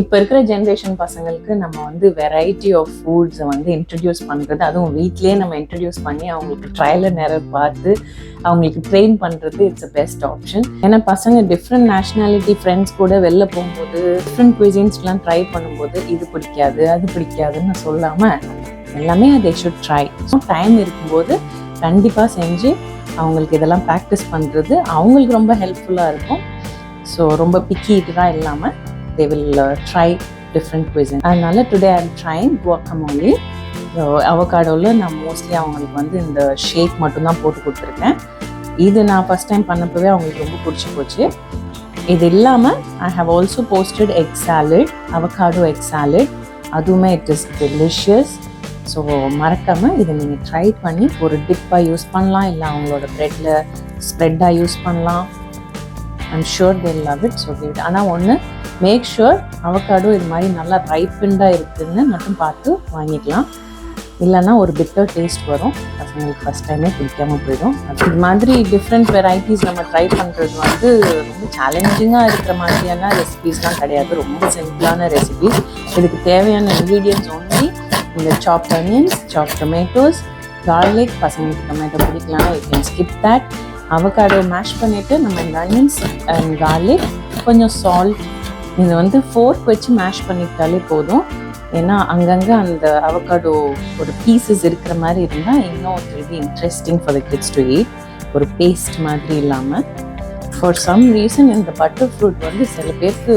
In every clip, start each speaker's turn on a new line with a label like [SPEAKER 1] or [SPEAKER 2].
[SPEAKER 1] இப்போ இருக்கிற ஜென்ரேஷன் பசங்களுக்கு நம்ம வந்து வெரைட்டி ஆஃப் ஃபுட்ஸை வந்து இன்ட்ரடியூஸ் பண்ணுறது அதுவும் வீட்லேயே நம்ம இன்ட்ரடியூஸ் பண்ணி அவங்களுக்கு ட்ரையலில் நேரம் பார்த்து அவங்களுக்கு ட்ரெயின் பண்ணுறது இட்ஸ் அ பெஸ்ட் ஆப்ஷன் ஏன்னா பசங்க டிஃப்ரெண்ட் நேஷ்னாலிட்டி ஃப்ரெண்ட்ஸ் கூட வெளில போகும்போது டிஃப்ரெண்ட் குவிசின்ஸ்லாம் ட்ரை பண்ணும்போது இது பிடிக்காது அது பிடிக்காதுன்னு சொல்லாமல் எல்லாமே அதே ஷுட் ட்ரை ஸோ டைம் இருக்கும்போது கண்டிப்பாக செஞ்சு அவங்களுக்கு இதெல்லாம் ப்ராக்டிஸ் பண்ணுறது அவங்களுக்கு ரொம்ப ஹெல்ப்ஃபுல்லாக இருக்கும். ஸோ ரொம்ப பிக்கி தான் இல்லாமல் they will try different cuisine அதனால today I am trying guacamole அவகாடோவில் நான் மோஸ்ட்லி அவங்களுக்கு வந்து இந்த ஷேக் மட்டும்தான் போட்டு கொடுத்துருக்கேன். இது நான் ஃபஸ்ட் டைம் பண்ணப்பவே அவங்களுக்கு ரொம்ப பிடிச்சி போச்சு. இது இல்லாமல் I have also posted egg salad avocado egg salad அதுவுமே இட் இஸ் டெலிஷியஸ் ஸோ மறக்காமல் இதை நீங்கள் ட்ரை பண்ணி ஒரு டிப்பாக யூஸ் பண்ணலாம். இல்லை அவங்களோட ப்ரெட்டில் ஸ்ப்ரெட்டாக யூஸ் பண்ணலாம். I'm sure they love it so give ஆனால் ஒன்று மேக் ஷுர் அவக்காடோ இது மாதிரி நல்லா ரைப்பண்டாக இருக்குதுன்னு மட்டும் பார்த்து வாங்கிக்கலாம். இல்லைன்னா ஒரு பிட்டர் டேஸ்ட் வரும். பசங்களுக்கு ஃபஸ்ட் டைமே பிடிக்காம போயிடும். இது மாதிரி டிஃப்ரெண்ட் வெரைட்டிஸ் நம்ம ட்ரை பண்ணுறது வந்து ரொம்ப சேலஞ்சிங்காக இருக்கிற மாதிரியான ரெசிபீஸ்லாம் கிடையாது. ரொம்ப சிம்பிளான ரெசிபீஸ் இதுக்கு தேவையான இன்க்ரீடியன்ஸ் ஒன்லி இந்த chop onions chop tomatoes garlic பசங்களுக்கு டொமேட்டோ பிடிக்கலாம். You can skip that avocado mash பண்ணிவிட்டு நம்ம இந்த அனியன்ஸ் அண்ட் கார்லிக் கொஞ்சம் சால்ட் இது வந்து ஃபோர்க் வச்சு மேஷ் பண்ணிக்கிட்டாலே போதும். ஏன்னா அங்கங்கே அந்த அவகாடோ ஒரு பீசஸ் இருக்கிற மாதிரி இருந்தால் இன்னும் it interesting for the kids to eat ஒரு பேஸ்ட் மாதிரி இல்லாமல் ஃபார் சம் ரீசன் இந்த பட்டர் ஃப்ரூட் வந்து சில பேருக்கு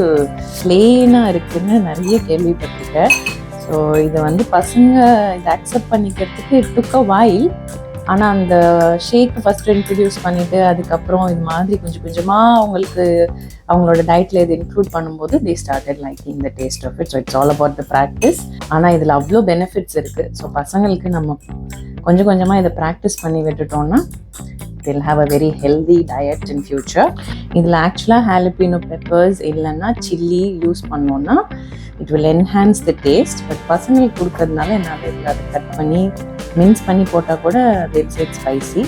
[SPEAKER 1] பிளெயினாக இருக்குன்னு நிறைய கேள்விப்பட்டிருக்கேன். ஸோ இதை வந்து பசங்க இதை அக்செப்ட் பண்ணிக்கிறதுக்கு டுக்க வாயில் ஆனால் அந்த ஷேக் ஃபஸ்ட்டு இன்ட்ரடியூஸ் பண்ணிவிட்டு அதுக்கப்புறம் இது மாதிரி கொஞ்சம் கொஞ்சமாக அவங்களுக்கு அவங்களோட டயட்டில் இது இன்க்ளூட் பண்ணும்போது they started liking the taste of it so it's all about the practice ஆனால் இதில் அவ்வளோ பெனிஃபிட்ஸ் இருக்குது ஸோ பசங்களுக்கு நம்ம கொஞ்சம் கொஞ்சமாக இதை ப்ராக்டிஸ் பண்ணி விட்டுட்டோம்னா they'll have a very healthy diet in future இதில் ஆக்சுவலாக ஹாலிபினோ பெப்பர்ஸ் இல்லைன்னா சில்லி யூஸ் பண்ணோன்னா it will enhance the taste but பசங்களுக்கு கொடுக்கறதுனால என்னால் இதில் அதை கட் பண்ணி மின்ஸ் பண்ணி போட்டால் கூட இட்ஸ் இட் ஸ்பைசி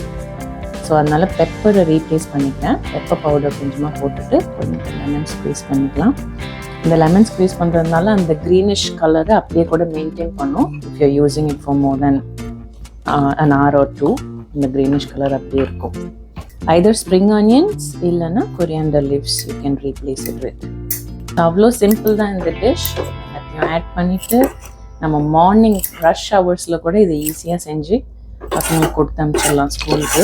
[SPEAKER 1] ஸோ அதனால் பெப்பரை ரீப்ளேஸ் பண்ணிக்கிறேன். பெப்பர் பவுடர் கொஞ்சமாக போட்டுட்டு கொஞ்சம் லெமன் ஸ்க்வீஸ் பண்ணிக்கலாம். இந்த லெமன் ஸ்க்வீஸ் பண்ணுறதுனால அந்த க்ரீனிஷ் கலரை அப்படியே கூட மெயின்டைன் பண்ணும். If you using it for more then an hour R two இந்த க்ரீனிஷ் கலர் அப்படியே இருக்கும். ஐதர் ஸ்ப்ரிங் ஆனியன்ஸ் இல்லைன்னா coriander leaves you can replace it with அவ்வளோ சிம்பிள் தான் இந்த டிஷ் எல்லாத்தையும் ஆட் பண்ணிவிட்டு நம்ம மார்னிங் ரஷ் ஹவர்ஸில் கூட இதை ஈஸியாக செஞ்சு பசங்களுக்கு கொடுத்து அனுப்பிச்சிடலாம் ஸ்கூலுக்கு.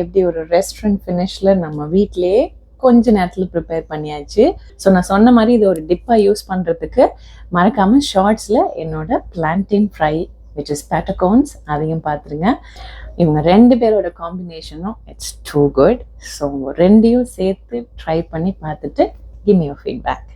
[SPEAKER 1] எப்படி ஒரு ரெஸ்டாரண்ட் ஃபினிஷில் நம்ம வீட்டிலேயே கொஞ்ச நேரத்தில் ப்ரிப்பேர் பண்ணியாச்சு. ஸோ நான் சொன்ன மாதிரி இது ஒரு டிப்பாக யூஸ் பண்ணுறதுக்கு மறக்காமல் ஷார்ட்ஸில் என்னோட plantain fry which is patacones அதையும் பார்த்துருங்க. இவங்க ரெண்டு பேரோட காம்பினேஷனும் இட்ஸ் டூ குட் ஸோ ரெண்டையும் சேர்த்து ட்ரை பண்ணி பார்த்துட்டு கிவ் யூ ஃபீட்பேக்